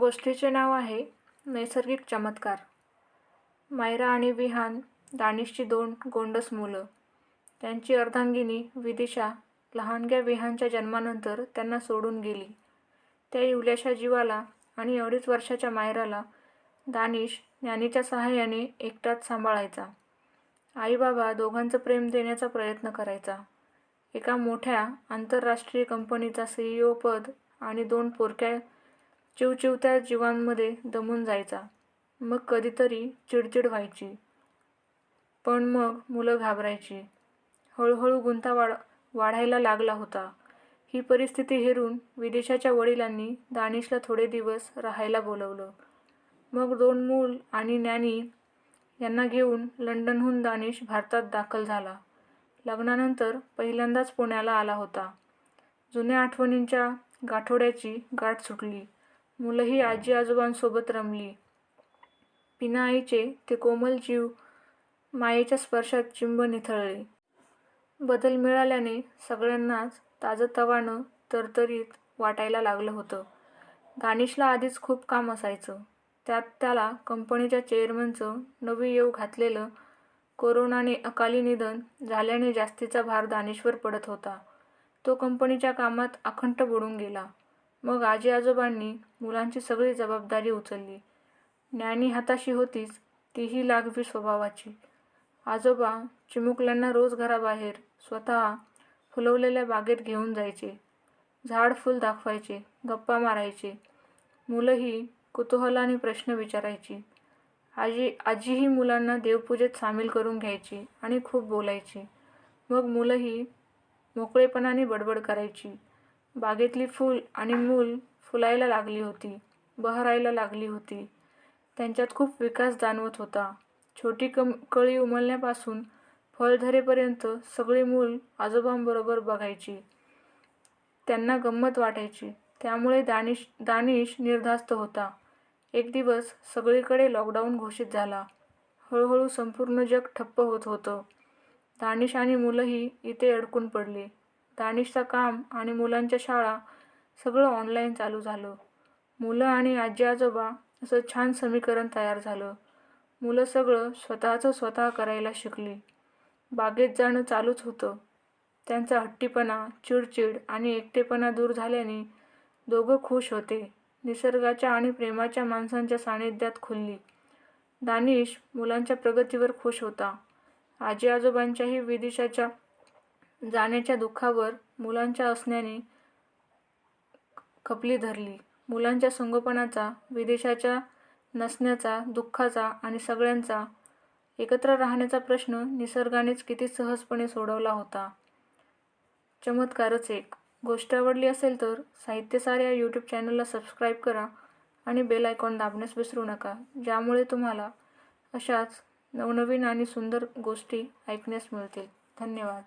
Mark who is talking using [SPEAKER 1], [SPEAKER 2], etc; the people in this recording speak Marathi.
[SPEAKER 1] गोष्टीचे नाव आहे नैसर्गिक चमत्कार. मायरा आणि विहान दानिशची दोन गोंडस मुलं. त्यांची अर्धांगिनी विदिशा लहानग्या विहानच्या जन्मानंतर त्यांना सोडून गेली. त्या इवल्याशा जीवाला आणि अडीच वर्षाच्या मायराला दानिश ज्ञानीच्या सहाय्याने एकटाच सांभाळायचा. आई बाबा दोघांचं प्रेम देण्याचा प्रयत्न करायचा. एका मोठ्या आंतरराष्ट्रीय कंपनीचा सीईओ पद आणि दोन पोरक्या चिवचिवत्या जीवांमध्ये दमून जायचा. मग कधीतरी चिडचिड व्हायची. पण मग मुलं घाबरायची. हळूहळू गुंता वाढ वाढायला लागला होता. ही परिस्थिती हेरून विदेशाच्या वडिलांनी दानिशला थोडे दिवस राहायला बोलवलं. मग दोन मूल आणि ज्ञानी यांना घेऊन लंडनहून दानिश भारतात दाखल झाला. लग्नानंतर पहिल्यांदाच पुण्याला आला होता. जुन्या आठवणींच्या गाठोड्याची गाठ सुटली. मुलंही आजी आजोबांसोबत रमली. पिनाआईचे ते कोमल जीव मायेच्या स्पर्शात चिंब निथळले. बदल मिळाल्याने सगळ्यांनाच ताजंतवानं तरतरीत वाटायला लागलं होतं. दानिशला आधीच खूप काम असायचं. त्यात त्याला कंपनीच्या चेअरमनचं नवी येऊ घातलेलं कोरोनाने अकाली निधन झाल्याने जास्तीचा भार दानिशवर पडत होता. तो कंपनीच्या कामात अखंड बुडून गेला. मग आजी आजोबांनी मुलांची सगळी जबाबदारी उचलली. ज्ञानी हाताशी होतीच तीही लागवी स्वभावाची. आजोबा चिमुकल्यांना रोज घराबाहेर स्वतः फुलवलेल्या बागेत घेऊन जायचे. झाड फुल दाखवायचे गप्पा मारायचे. मुलंही कुतूहलाने प्रश्न विचारायची. आजी आजीही मुलांना देवपूजेत सामील करून घ्यायची आणि खूप बोलायची. मग मुलंही मोकळेपणाने बडबड करायची. बागेतली फूल आणि मूल फुलायला लागली होती बहरायला लागली होती. त्यांच्यात खूप विकास जाणवत होता. छोटी कम कळी उमलण्यापासून फळधरेपर्यंत सगळी मूल आजोबांबरोबर बघायची. त्यांना गंमत वाटायची. त्यामुळे दानिश दानिश निर्धास्त होता. एक दिवस सगळीकडे लॉकडाऊन घोषित झाला. हळूहळू संपूर्ण जग ठप्प होत होतं. दानिश आणि मुलंही इथे अडकून पडली. दानिशचं काम आणि मुलांच्या शाळा सगळं ऑनलाईन चालू झालं. मुलं आणि आजी आजोबा असं छान समीकरण तयार झालं. मुलं सगळं स्वतःचं स्वतः करायला शिकली. बागेत जाणं चालूच होतं. त्यांचा हट्टीपणा चिडचिड आणि एकटेपणा दूर झाल्याने दोघं खुश होते. निसर्गाच्या आणि प्रेमाच्या माणसांच्या सानिध्यात खुलली. दानिश मुलांच्या प्रगतीवर खुश होता. आजी आजोबांच्याही विदिशाच्या जाण्याच्या दुःखावर मुलांच्या असण्याने खपली धरली. मुलांच्या संगोपनाचा विदेशाच्या नसण्याचा दुःखाचा आणि सगळ्यांचा एकत्र राहण्याचा प्रश्न निसर्गानेच किती सहजपणे सोडवला होता. चमत्कारच एक. गोष्ट आवडली असेल तर साहित्यसार या यूट्यूब चॅनलला सबस्क्राईब करा आणि बेल आयकॉन दाबण्यास विसरू नका ज्यामुळे तुम्हाला अशाच नवनवीन आणि सुंदर गोष्टी ऐकण्यास मिळतील. धन्यवाद.